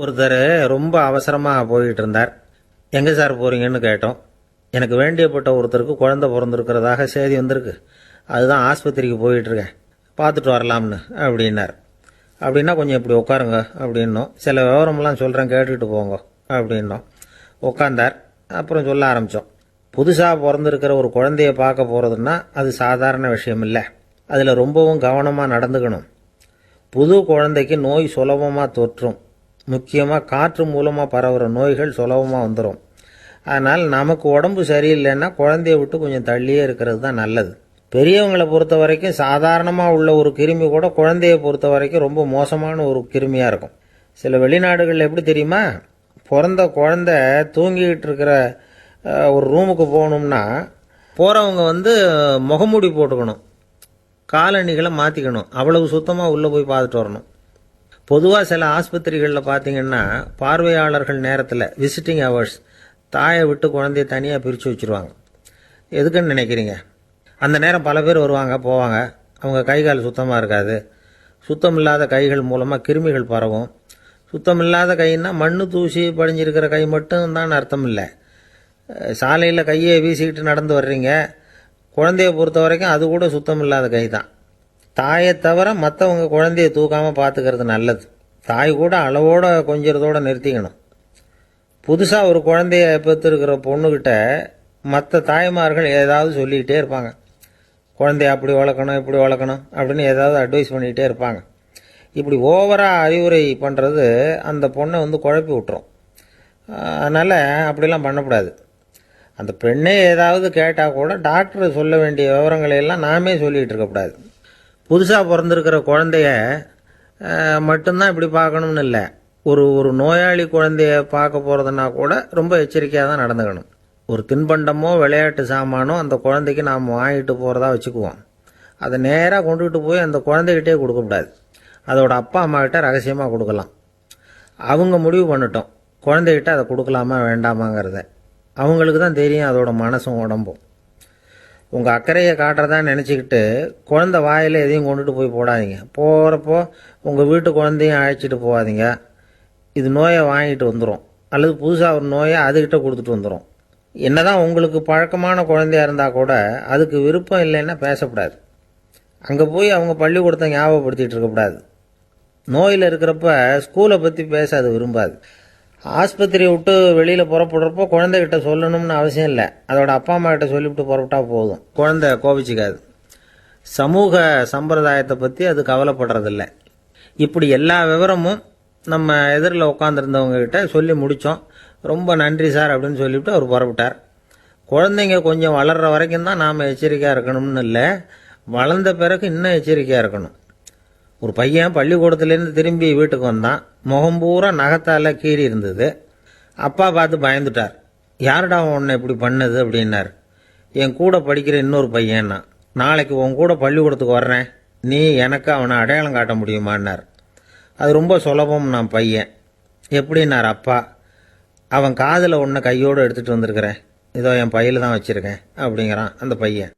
ஒருத்தர் ரொம்ப அவசரமாக போயிட்டு இருந்தார் எங்கே சார் போகிறீங்கன்னு கேட்டோம். எனக்கு வேண்டியப்பட்ட ஒருத்தருக்கு குழந்த பிறந்திருக்கிறதாக செய்தி வந்திருக்கு. அதுதான் ஆஸ்பத்திரிக்கு போயிட்டுருக்கேன். பார்த்துட்டு வரலாம்னு அப்படின்னார். அப்படின்னா கொஞ்சம் இப்படி உட்காருங்க அப்படின்னோம். சில விவரம்லாம் சொல்கிறேன் கேட்டுக்கிட்டு போங்க அப்படின்னோம். உட்காந்தார் அப்புறம் சொல்ல ஆரம்பித்தோம் புதுசாக பிறந்திருக்கிற ஒரு குழந்தைய பார்க்க போகிறதுன்னா அது சாதாரண விஷயம் இல்லை அதில் ரொம்பவும் கவனமாக நடந்துக்கணும். புது குழந்தைக்கு நோய் சுலபமாக தொற்றும். முக்கியமாக காற்று மூலமாக பரவுகிற நோய்கள் சுலபமாக வந்துடும் அதனால் நமக்கு உடம்பு சரியில்லைன்னா குழந்தைய விட்டு கொஞ்சம் தள்ளியே இருக்கிறது தான் நல்லது. பெரியவங்களை பொறுத்த வரைக்கும் சாதாரணமாக உள்ள ஒரு கிருமி கூட குழந்தைய பொறுத்த வரைக்கும் ரொம்ப மோசமான ஒரு கிருமியாக இருக்கும். சில வெளிநாடுகளில் எப்படி தெரியுமா? பிறந்த குழந்தை தூங்கிக்கிட்டு இருக்கிற ஒரு ரூமுக்கு போகணும்னா போகிறவங்க வந்து முகமூடி போட்டுக்கணும். காலணிகளை மாற்றிக்கணும் அவ்வளவு சுத்தமாக உள்ளே போய் பார்த்துட்டு வரணும். பொதுவாக சில ஆஸ்பத்திரிகளில் பார்த்தீங்கன்னா பார்வையாளர்கள் நேரத்தில் விசிட்டிங் ஹவர்ஸ் தாயை விட்டு குழந்தைய தனியாக பிரித்து வச்சுருவாங்க. எதுக்குன்னு நினைக்கிறீங்க? அந்த நேரம் பல பேர் வருவாங்க போவாங்க. அவங்க கை கால் சுத்தமாக இருக்காது. சுத்தம் இல்லாத கைகள் மூலமாக கிருமிகள் பரவும். சுத்தம் இல்லாத கைன்னா மண்ணு தூசி படிஞ்சிருக்கிற கை மட்டும் தான் அர்த்தம் இல்லை. சாலையில் கையை வீசிக்கிட்டு நடந்து வர்றீங்க. குழந்தைய பொறுத்த வரைக்கும் அது கூட சுத்தம் இல்லாத கை தான் தாயை தவிர மற்றவங்க குழந்தைய தூக்காமல் பார்த்துக்கிறது நல்லது. தாய் கூட அளவோட கொஞ்சிறதோட நிறுத்திக்கணும். புதுசாக ஒரு குழந்தைய பெற்றுருக்கிற பொண்ணுக்கிட்ட மற்ற தாய்மார்கள் ஏதாவது சொல்லிக்கிட்டே இருப்பாங்க. குழந்தைய அப்படி வளர்க்கணும் இப்படி வளர்க்கணும் அப்படின்னு ஏதாவது அட்வைஸ் பண்ணிக்கிட்டே இருப்பாங்க. இப்படி ஓவராக அறிவுரை பண்ணுறது அந்த பொண்ணை வந்து குழப்பி விட்டுரும். அதனால் அப்படிலாம் பண்ணக்கூடாது. அந்த பெண்ணே ஏதாவது கேட்டால் கூட டாக்டர் சொல்ல வேண்டிய விவரங்களை எல்லாம் நாமே சொல்லிகிட்டு இருக்கக்கூடாது புதுசாக பிறந்திருக்கிற குழந்தைய மட்டும்தான் இப்படி பார்க்கணும்னு இல்லை. ஒரு ஒரு நோயாளி குழந்தைய பார்க்க போகிறதுனா கூட ரொம்ப எச்சரிக்கையாக தான் நடந்துக்கணும். ஒரு தின்பண்டமோ விளையாட்டு சாமானோ அந்த குழந்தைக்கு நாம் வாங்கிட்டு போகிறதா வச்சுக்குவோம். அதை நேராக கொண்டுகிட்டு போய் அந்த குழந்தைகிட்டே கொடுக்கக்கூடாது. அதோட அப்பா அம்மாக்கிட்ட ரகசியமாக கொடுக்கலாம். அவங்க முடிவு பண்ணிட்டோம். குழந்தைகிட்ட அதை கொடுக்கலாமா வேண்டாமாங்கிறத. அவங்களுக்கு தான் தெரியும் அதோட மனசும் உடம்பும். உங்கள் அக்கறையை காட்டுறதா நினச்சிக்கிட்டு குழந்த வாயில் எதையும் கொண்டுட்டு போய் போடாதீங்க. போகிறப்போ உங்கள் வீட்டு குழந்தையும் அழைச்சிட்டு போகாதீங்க. இது நோயை வாங்கிட்டு வந்துடும் அல்லது புதுசாக ஒரு நோயை அதுக்கிட்ட கொடுத்துட்டு வந்துடும் என்ன தான் உங்களுக்கு பழக்கமான குழந்தையாக இருந்தால் கூட அதுக்கு விருப்பம் இல்லைன்னா பேசக்கூடாது. அங்கே போய் அவங்க பள்ளிக்கூடத்தை ஞாபகப்படுத்திட்டு இருக்கக்கூடாது. நோயில் இருக்கிறப்ப ஸ்கூலை பற்றி பேச அது விரும்பாது. ஆஸ்பத்திரியை விட்டு வெளியில் புறப்படுறப்போ குழந்தைகிட்ட சொல்லணும்னு அவசியம் இல்லை. அதோட அப்பா அம்மா கிட்ட சொல்லிவிட்டு புறப்பட்டா போதும். குழந்தை கோபிச்சுக்காது. சமூக சம்பிரதாயத்தை பற்றி அது கவலைப்படுறதில்ல. இப்படி எல்லா விவரமும் நம்ம எதிரில் உட்காந்துருந்தவங்க கிட்ட சொல்லி முடித்தோம் ரொம்ப நன்றி சார் அப்படின்னு சொல்லிவிட்டு அவர் புறப்பட்டார். குழந்தைங்க கொஞ்சம் வளர்கிற வரைக்கும் தான் நாம் எச்சரிக்கையாக இருக்கணும்னு இல்லை. வளர்ந்த பிறகு இன்னும் எச்சரிக்கையாக இருக்கணும். ஒரு பையன் பள்ளிக்கூடத்துலேருந்து திரும்பி வீட்டுக்கு வந்தான். முகம் பூரா நகத்தால் கீறி இருந்தது. அப்பா பார்த்து பயந்துட்டார். யாருடா உன்னை இப்படி பண்ணது? அப்படின்னார். என் கூட படிக்கிற இன்னொரு பையன்னா. நாளைக்கு உன் கூட பள்ளிக்கூடத்துக்கு வர்றேன். நீ எனக்கு அவனை அடையாளம் காட்ட முடியுமான்னார். அது ரொம்ப சுலபம் நான் பையன். எப்படின்னார் அப்பா? அவன் காதில் ஒன்றை கையோடு எடுத்துகிட்டு வந்திருக்கிறேன். இதோ என் பையில் தான் வச்சுருக்கேன். அப்படிங்கிறான் அந்த பையன்.